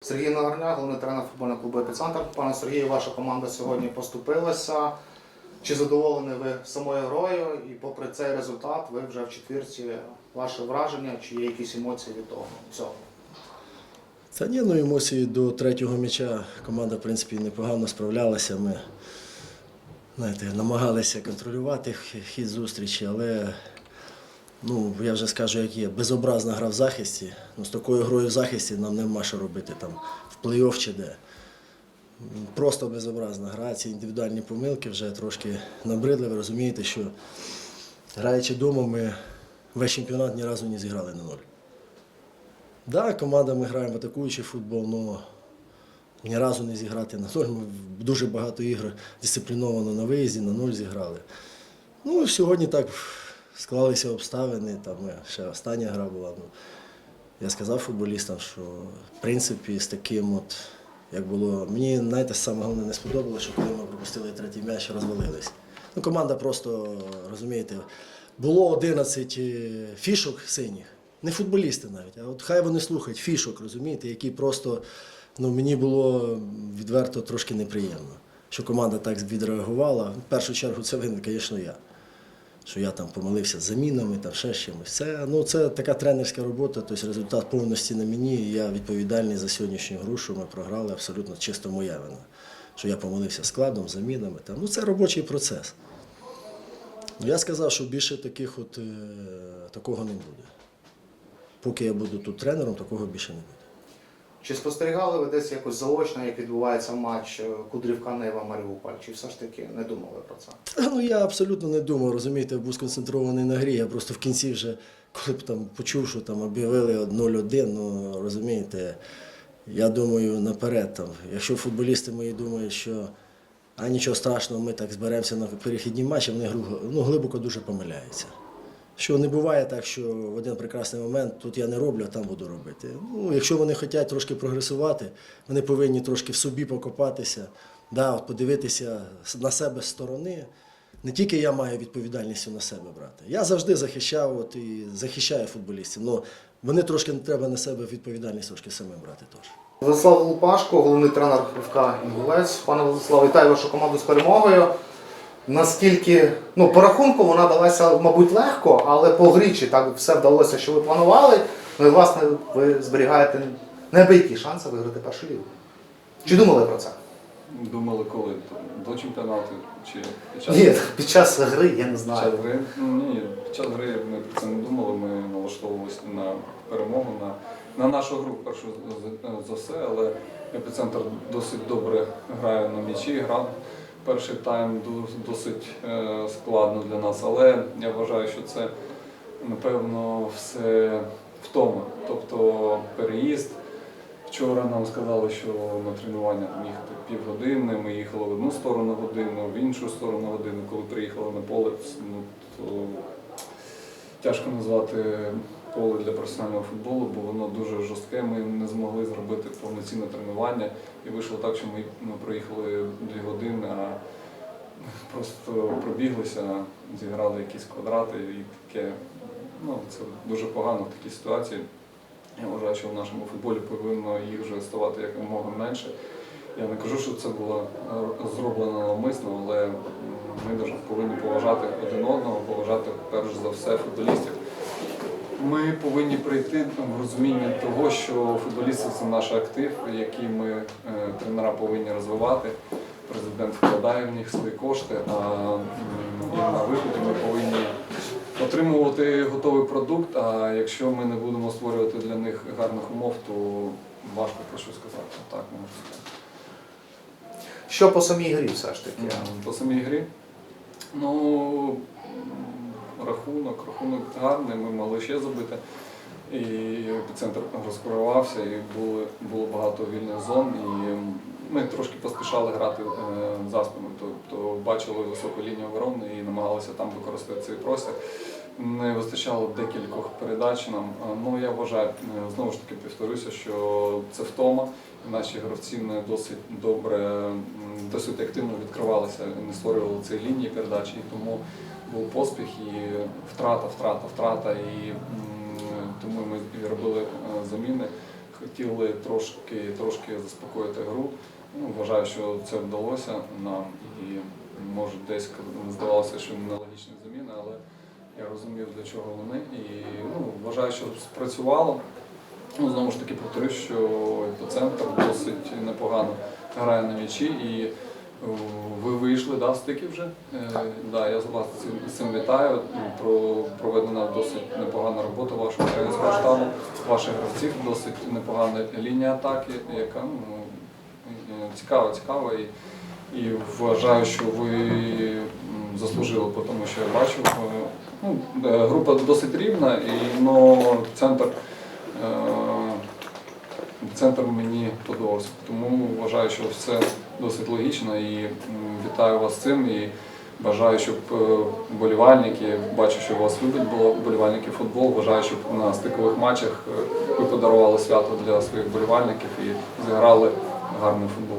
Сергій Нагарня, головний тренер футбольного клубу «Епіцентр». Пане Сергію, ваша команда сьогодні поступилася. Чи задоволені ви самою грою? І попри цей результат, ви вже в четвірці. Ваше враження, чи є якісь емоції від того всього? Та ні, ну емоції до третього м'яча команда, в принципі, непогано справлялася. Ми знаєте, намагалися контролювати хід зустрічі, але ну, я вже скажу, як є, безобразна гра в захисті. Ну, з такою грою в захисті нам нема що робити там в плей-офф чи де. Просто безобразна гра. Ці індивідуальні помилки вже трошки набридли. Ви розумієте, що граючи вдома, ми весь чемпіонат ні разу не зіграли на ноль. Да, команда ми граємо атакуючий футбол, але ні разу не зіграти на ноль. Ми дуже багато ігор дисципліновано на виїзді, на нуль зіграли. Ну, сьогодні так склалися обставини. Там е, ще остання гра була. Ну, я сказав футболістам, що в принципі з таким от, як було. Мені, знаєте, саме головне не сподобалося, що коли ми пропустили третій м'яч, розвалились. Ну, команда просто, розумієте, було 11 е, фішок синіх. Не футболісти навіть, а от хай вони слухають фішок, розумієте, які просто ну, мені було відверто трошки неприємно, що команда так відреагувала. В першу чергу це винен, звісно, я. Що я там помилився з замінами, там ще з чимось. Це, ну, це така тренерська робота, тобто результат повністю на мені. Я відповідальний за сьогоднішню гру, що ми програли абсолютно чисто моя вина. Що я помилився складом, замінами. Там. Ну, це робочий процес. Я сказав, що більше таких от, е, такого не буде. Поки я буду тут тренером, такого більше не буде. Чи спостерігали ви десь якось заочно, як відбувається матч е, Кудрівка Нива Маріуполь? Чи все ж таки не думали про це? Ну я абсолютно не думав, розумієте, я був сконцентрований на грі. Я просто в кінці вже, коли б там почув, що там об'явили 0-1, ну розумієте, я думаю наперед. Там, якщо футболісти мої думають, що а нічого страшного, ми так зберемося на перехідні матчі, вони ну, глибоко дуже помиляються. Що не буває так, що в один прекрасний момент тут я не роблю, а там буду робити. Ну, якщо вони хочуть трошки прогресувати, вони повинні трошки в собі покопатися, да, от подивитися на себе з сторони. Не тільки я маю відповідальність на себе брати. Я завжди захищав от, і захищаю футболістів. але вони трошки треба на себе відповідальність трошки самим брати теж. Владислав Лупашко, головний тренер ФК Інгулець. Пане Владиславе, вітаю вашу команду з перемогою. Наскільки, ну, по рахунку вона далася, мабуть, легко, але по грі чи так все вдалося, що ви планували. Ну і власне ви зберігаєте неабиякі шанси виграти першу лігу. Чи думали про це? Думали коли? До чемпіонату чи під час, Ні, під час гри я не під знаю. час гри? Ну, ні, під час гри ми про це не думали, ми налаштовувалися на перемогу, на, на нашу гру першу за- за все, але епіцентр досить добре грає на м'ячі, грав. Перший тайм досить е, складно для нас, але я вважаю, що це напевно все втома. Тобто переїзд. Вчора нам сказали, що на тренування їхати півгодини, ми їхали в одну сторону годину, в іншу сторону годину. Коли приїхали на поле, ну, то тяжко назвати поле для професіонального футболу, бо воно дуже жорстке. Ми не змогли зробити повноцінне тренування. І вийшло так, що ми ну, проїхали дві години, а просто пробіглися, зіграли якісь квадрати і таке. Ну, це дуже погано в такій ситуації. Я вважаю, що в нашому футболі повинно їх вже ставати якомога менше. Я не кажу, що це було е, зроблено навмисно, але ми повинні поважати один одного, поважати перш за все футболістів. Ми повинні прийти в розуміння того, що футболісти це наш актив, який ми е, тренера повинні розвивати. Президент вкладає в них свої кошти, а і на виході ми повинні отримувати готовий продукт. А якщо ми не будемо створювати для них гарних умов, то важко про що сказати. Так можу сказати. Що по самій грі все ж таки? По самій грі. Ну, рахунок, рахунок гарний, ми могли ще забити. І епіцентр розкривався, і було, було багато вільних зон. І ми трошки поспішали грати е, за спину, тобто бачили високу лінію оборони і намагалися там використати цей простір. Не вистачало декількох передач нам. Ну я вважаю, е, знову ж таки повторюся, що це втома. Наші гравці не досить добре, досить активно відкривалися, не створювали цієї лінії передачі, і тому був поспіх і втрата, втрата, втрата. І тому ми робили е, заміни. хотіли трошки, трошки заспокоїти гру. Ну, вважаю, що це вдалося нам і може десь здавалося, що нелогічні заміни, але я розумів, для чого вони. І ну, вважаю, що спрацювало. Ну, знову ж таки повторюю, що епіцентр досить непогано грає на м'ячі і ви вийшли да, в стики вже. Е, да, я вас з цим, з цим вітаю. Про, проведена досить непогана робота вашого тренерського штабу, ваших гравців, досить непогана лінія атаки, яка ну, е, цікава, цікава. І, і вважаю, що ви заслужили тому, що я бачив. Е, Ну, група досить рівна, і но центр. Е, Центр мені подобався, тому вважаю, що все досить логічно і вітаю вас з цим. І бажаю, щоб болівальники, бачу, що вас люблять болівальники футбол. Бажаю, щоб на стикових матчах е, ви подарували свято для своїх болівальників і зіграли гарний футбол.